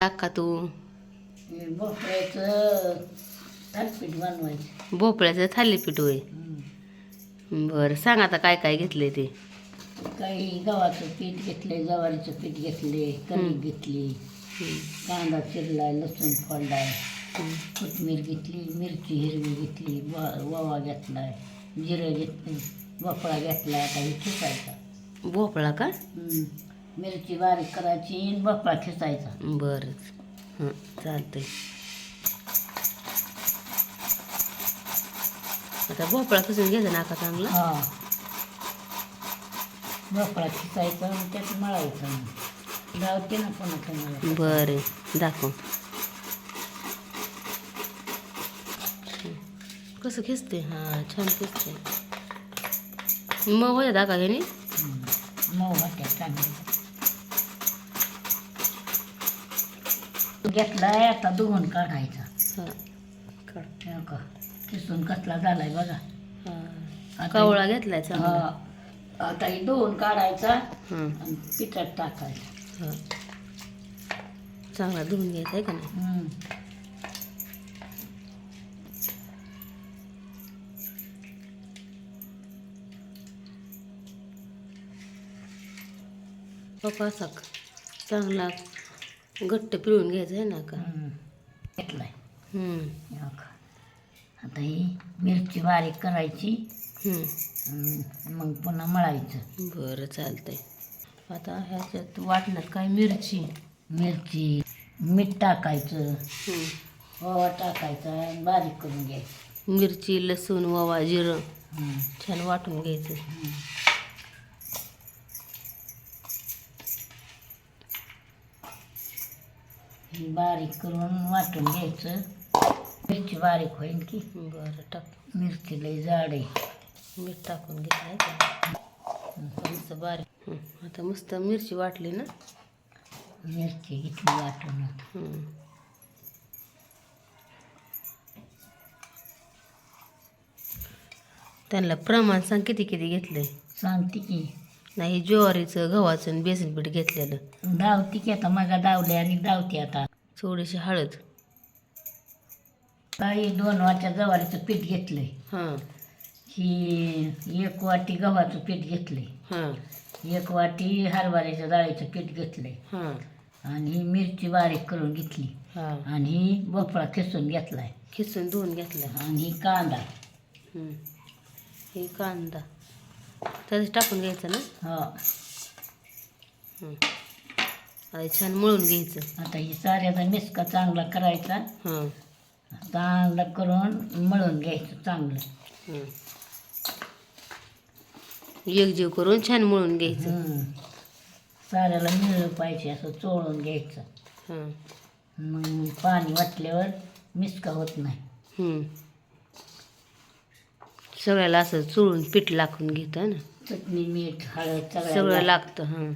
टाक का तू भोपळ्याचं थालपीठ बनवायचं. भोपळ्याचं थालीपीठ होय. बरं सांग आता काय काय घेतलंय ते. काही गव्हाचं पीठ घेतले ज्वारीचं पीठ घेतले कणिक घेतली कांदा चिरलाय लसूण फोडलाय कोथिंबीर घेतली मिरची हिरवी घेतली व- घेतलाय जिरं घेतली भोपळा घेतला आता हे खिसायचा भोपळा का. मिरची बारीक करायची आणि भोपळा खिसायचा. बरं. हं चालतंय. आता भोपळा खिसून घ्यायचा ना का चांगला? हा. भोपळा खिसायचा आणि त्यात मळायचं. लावते ना पुन्हा तुम्हाला. बरं. दाखव. कसं खिसते हां छान खिसते मग होत्या ह्यानी हं. मऊ होत्या चांगल्या. घेतलाय आता धुवून काढायचा. हां. का किसून कसला झालाय बघा. आता कवळा घेतलाय चांगला. हा. आता हे धुवून काढायचा हां. आणि पिठात टाकायचा. हां. चांगला धुवून घ्यायचा आहे का नाही? हं. पप्पा असा चांगला घट्ट पिळून घ्यायचा आहे ना का. घेतलाय. आता ही मिरची बारीक करायची. मग पुन्हा मळायचं. बरं चालतंय. आता ह्याच्यात वाटण्यात काय मिरची? मिरची मीठ टाकायचं. ओवा टाकायचा बारीक करून घ्यायचं. मिरची लसूण ओवा जिरं. छान वाटून घ्यायचं. बारीक करून वाटून घ्यायचं. मिरची बारीक होईल की. बरं टाक. मिरची लई जाड आहे. मीठ टाकून घेतलं मस्त बारीक. आता मस्त मिरची वाटली ना? मिरची घेतली वाटून. त्यांना प्रमाण सांग किती किती घेतलंय? सांगते की. नाही ज्वारीचं गव्हाचं बेसन पीठ घेतलेलं. धावती की आता मग धावले आणि धावते आता. थोडीशी हळद. काही दोन वाट्या ज्वारीचं पीठ घेतलंय. हां. ही एक वाटी गव्हाचं पीठ घेतलंय. हां. एक वाटी हरभऱ्याच्या डाळीचं पीठ घेतलंय. हां. आणि ही मिरची बारीक करून घेतली. हां. आणि ही भोपळा खिसून घेतलाय. खिसून धुवून घेतलं. आणि ही कांदा. हं. हे कांदा. त्याचं टाकून घ्यायचं ना? हा. हं. छान मळून घ्यायचं. आता ही साऱ्याचा मिसका चांगला करायचा. हां. चांगला करून मळून घ्यायचं चांगलं. हं. एकजीव करून छान मळून घ्यायचं. साऱ्याला मिळलं पाहिजे असं चोळून घ्यायचं. हां. मग पाणी वाटल्यावर मिसका होत नाही. हं. सगळ्याला असं चुळून पीठ लागून घेतं ना. चटणी मीठ हळद सगळं सगळं लागतं हां.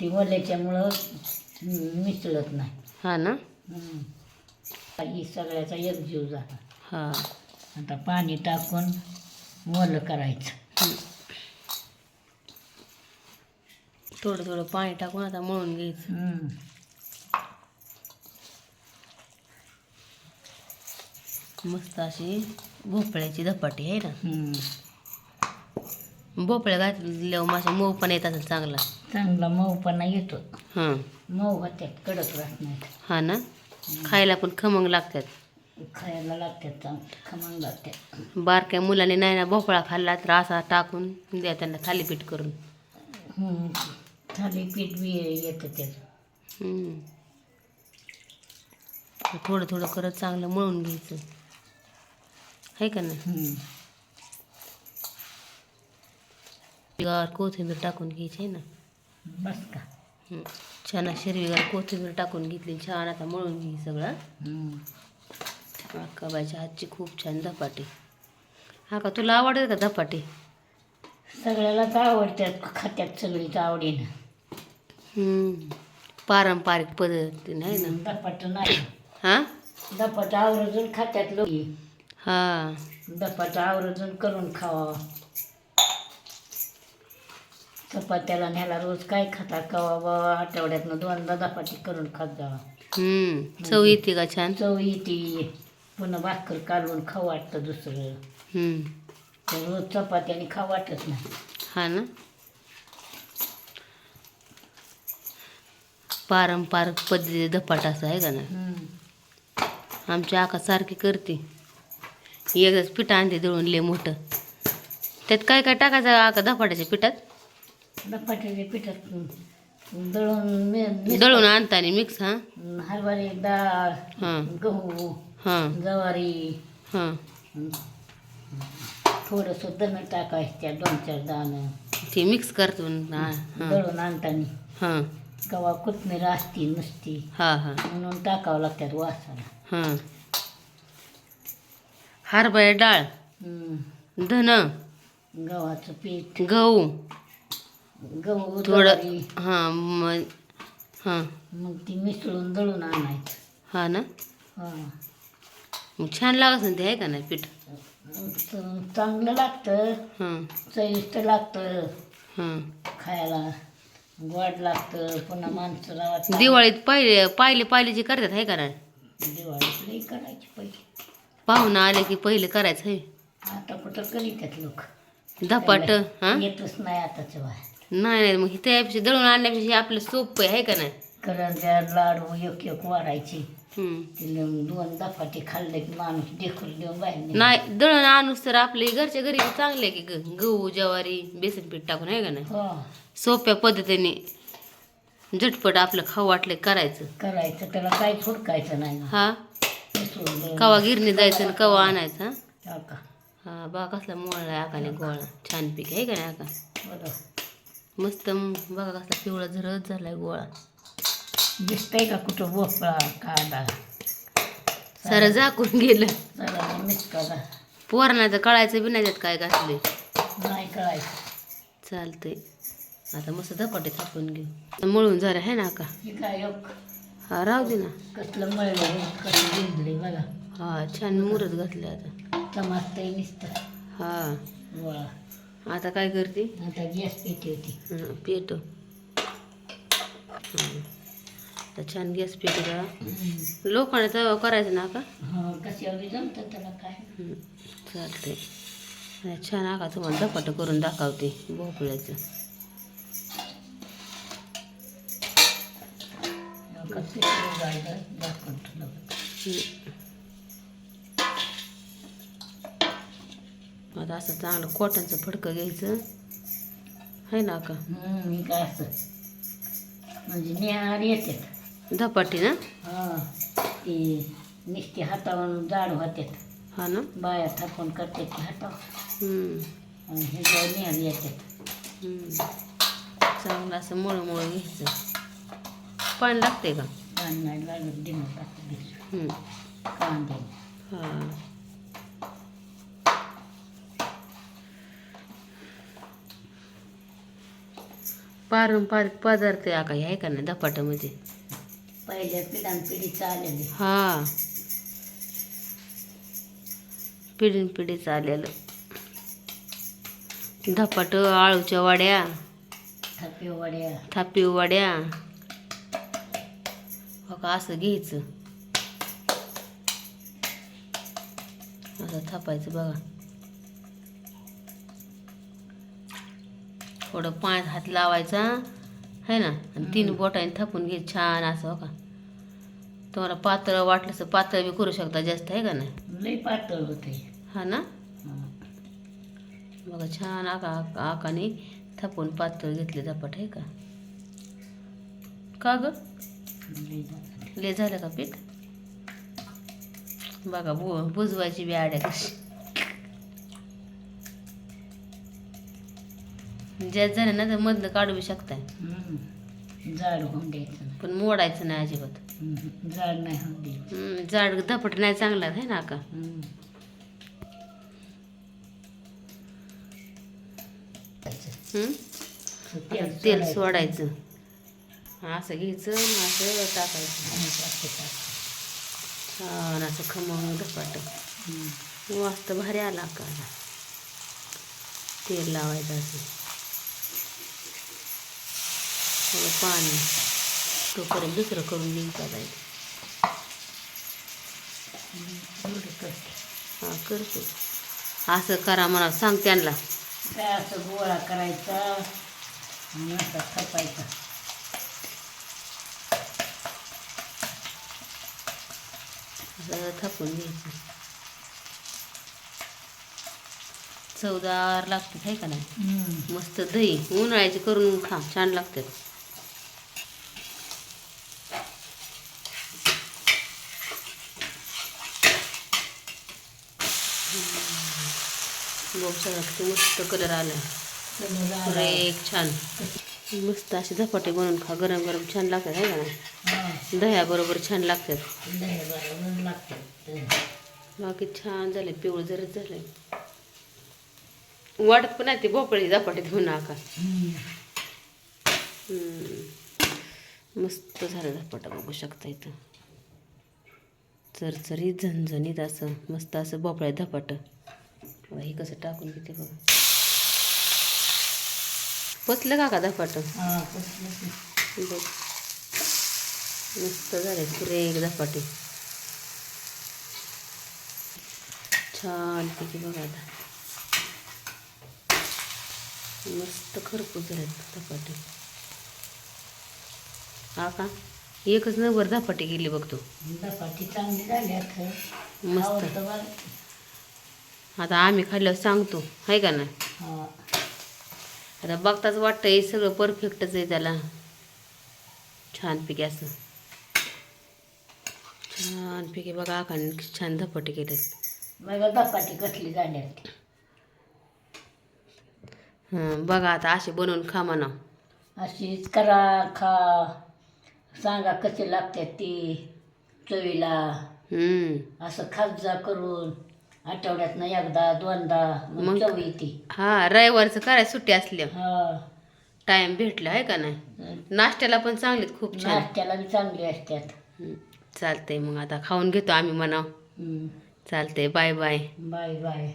ती ओल्याच्यामुळं मिसळत नाही. हा ना? हम्म. ही सगळ्याचा एकजीव झाला. हा. आता पाणी टाकून ओलं करायचं. थोडं थोडं पाणी टाकून आता मळून घ्यायचं. हम्म. मस्त अशी भोपळ्याची धपाटी आहे ना? हम्म. भोपळ्या घातल्यावर माझ्या मऊ पण येतात चांगला. चांगला मऊपणा येतो. हां. मऊ होत्यात कडक राहत नाहीत हा ना? खायला पण खमंग लागतात खायला लागतात खमंग लागतात बारक्या मुलाने नाही ना भोपळा खाल्ला तर असा टाकून द्या त्यांना थालीपीठ करून. हम्म. थालीपीठ बी येतं त्याचं. हम्म. थोडं थोडं करत चांगलं मळून घ्यायचं. आहे का नाही? हम्म. कोथिंबीर टाकून घ्यायची आहे ना. बस का? हं. छान अशी हिरवीगार कोथिंबीर टाकून घेतली छान आता मळून घे सगळं. हम्म. अक्काबाईच्या हातची खूप छान धपाटी. हा का तुला आवडते का धपाटी? सगळ्यालाच आवडतात खात्यात सगळीच आवडीनं. पारंपरिक पद्धतीने आहे ना? दपाट नाही. हां? दपाट आवर्जून खात्यात लोक हां. दपाट आवर्जून करून खावा. चपात्याला न्याला रोज काय खाता कवा बाबा? आठवड्यातनं दोनदा धपाटी करून खात जावा. हम्म. चव येते का छान? चव येते. पुन्हा भाकर कालवून खाऊ वाटतं दुसरं. हम्म. तर रोज चपात्याने खाऊ वाटत नाही. हा ना? पारंपरिक पद्धती धपाट असं आहे का ना हम्म. आमची आका सारखी करते. एकच पिठं आणते दळून लय मोठं. त्यात काय काय टाकायचं आका धपाट्याच्या पिठात? धपाट्याच्या पिठात दळून मी- दळून आणताना मिक्स हां? हरभरे डाळ हां. गहू हां. ज्वारी. हां. थोडंसं दण टाकायचं त्या दोन चार दाणं. ते मिक्स करतो हां. दळून आणताना. हां. कवा कोथमीर असती नसती. हां हां. म्हणून टाकावं लागतात वासाला. हां. हरभरा डाळ. हम्म. धन गव्हाचं पीठ. गहू. गहू थोडं ज्वारी हां मग हां. मग ती मिसळून दळून आणायचं. हा ना? हा. मग छान लागत ना ते आहे का नाही पीठ? च- चांगलं लागतं. हां. चविष्ट लागतं. हां. खायला गोड लागतं. पुन्हा माणसाला वाटतं दिवाळीत पाहिले पाहिले पाहिलेची करतात आहे का नाही? दिवाळीत लई करायची पहिले. पाहुणं आले की पहिले करायचं आहे आता कुठं करीतात लोक? धपाट हां? येतच नाही आताच्या बाहेर. नाही नाही मग त्यापेक्षा दळून आणण्यापेक्षा आपलं सोपं आहे का नाही? करंज्या लाडू एक एक वाढायचे. हम्म. दोन दफाटे खाल्ले की माणूस देखून देऊन बाहेर निघतो. नाही दळण आणूस तर आपले घरच्या घरी चांगले की ग- गहू ज्वारी बेसन पीठ टाकून आहे का नाही? हो. सोप्या पद्धतीने झटपट आपलं खाऊ वाटले करायचं. करायचं त्याला काहीच हुडकायचं नाही हा? मिसळून देऊन कवा गिरणी जायचं आणि कवा आणायचं हा? टाका. हा बा कसला मोळला आकाने गोळा. छान पीक आहे का नाही आका? बरं मस्त बघा कसला पिवळा झरत झालाय गोळा. दिसतंय का कुठं भोपळा कांदा? सारं झाकून गेलं. जरा करा. पोरांना तर कळायचं बी नाही त्यात काय घातले नाही कळायचं. चालतंय. आता मस्त धपाटे थापून घेऊ. मळून झालं आहे ना का? हे काय हा राहू दे ना. कसलं मळलं कसं भिजले बघा. हा छान मुरत घातले आता. टमाटं नुसतं. हा. गोळा. आता काय करते? आता गॅस पेटी होती पेटो. आता छान गॅस पेटो जरा. लोकांना तर करायचं ना का? कशावर जमतं त्याला काय? चालतंय. आता छान आका तुम्हाला धपाट करून दाखवते भोपळ्याचं. कसं जायचं दाखवून ठेवलं आता असं चांगलं कॉटनचं फडकं घ्यायचं. आहे ना का मी काय असं म्हणजे निहार येते धपाटी ना? हा ते नुसते हातावरून जाड होते हा ना? बाया थापून करते की हातावर. हं. आणि हे काय निहार येते हं. चांगलं असं मळू मळू घ्यायचं. पाणी लागते का? पाणी नाही लागत टाकते हं. कांदे. हा. पारंपरिक पदार्थ आहे का? आहे का नाही धपाट्यामध्ये? पहिल्या पिढ्यान पिढी चाललेली हा. पिढीन पिढी चाललेलं धपाट आळूच्या वड्या. थापी वड्या. थापी वड्या. हो का? असं घ्यायचं. असं थापायचं बघा. थोडं पाण्यात हात लावायचा है ना? आणि तीन बोटाने थापून घे छान असं हो का? तुम्हाला पातळ वाटलं तर पातळ बी करू शकता जास्त आहे का नाही? लई पातळ होते हा ना? बघा छान आका आकाने थापून पातळ घेतले धपाट आहे का? का ग? ले झालं का पीठ? बघा बु बुजवायची बी आड्या कशी. जास्त झालं ना तर मधलं काढू बी शकताय. जाड होऊन द्यायचं नाही. पण मोडायचं नाही अजिबात. हम्म, जाड नाही होऊन द्यायचं. हम्म, जाड धपट नाही चांगला आहे ना का? हम्म. हम्म? आता तेल सोडायचं. असं घ्यायचं आणि असं टाकायचं. छान असं खमंग धपाट. वाजता भारी आला का? तेल लावायचं असं. थोडं पाणी तोपर्यंत दुसरं करून देईल का जाईल हां करतो. असं करा मला सांग त्यांना. काय असं गोळा करायचा? आणि असा थापून घ्यायचं. चवदार लागते आहे का नाही? मस्त दही उन्हाळ्याची करून खा छान लागतात. बघ मस्त कलर आला. एक छान. मस्त असे झपाटे बनवून खा. गरम गरम छान लागतात आहे का हा, दह्याबरोबर छान लागतात. बाकी छान झाले पिवळं जरच झालंय. वाटत पण नाही ते भोपळी झपाटे घेऊन. हम्म. मस्त झालं झपाटा बघू शकता इथं. चरचरीत झणझणीत असं मस्त असं भोपळ्या धपाट हे कसं टाकून घेते बघा. पचलं का का धपाट? कसलं ते. बघ मस्त झाले सुरेख धपाटे. छान पैकी बघा आता. मस्त खरपूस झाले धपाटे. हा का? एकच नंबर धपाटे गेली बघतो धपाटी चांगली झाली मस्त. आता आम्ही खाल्ल्यावर सांगतो आहे का ना हा. आता बघताच वाटतं हे सगळं परफेक्टच आहे त्याला. छानपैकी असं. छानपैकी बघा आकाने छान धपाटे केलेत. बघा धपाटी कसली झाली. हं, बघा आता असे बनवून खा म्हणा. अशीच करा खा. सांगा कसे लागतात ती चवीला. असं खात जा करून. आठवड्यातनं एकदा दोनदा मग मग? चव येते? हा रविवारचं करायचं सुट्टी असल्या हा. टाइम भेटला आहे का नाही? नाश्त्याला पण चांगलीत खूप छान. नाश्त्याला बी चांगली असतात. हं, चालतंय मग आता खाऊन घेतो आम्ही म्हणा. चालतंय बाय बाय. Bye bye.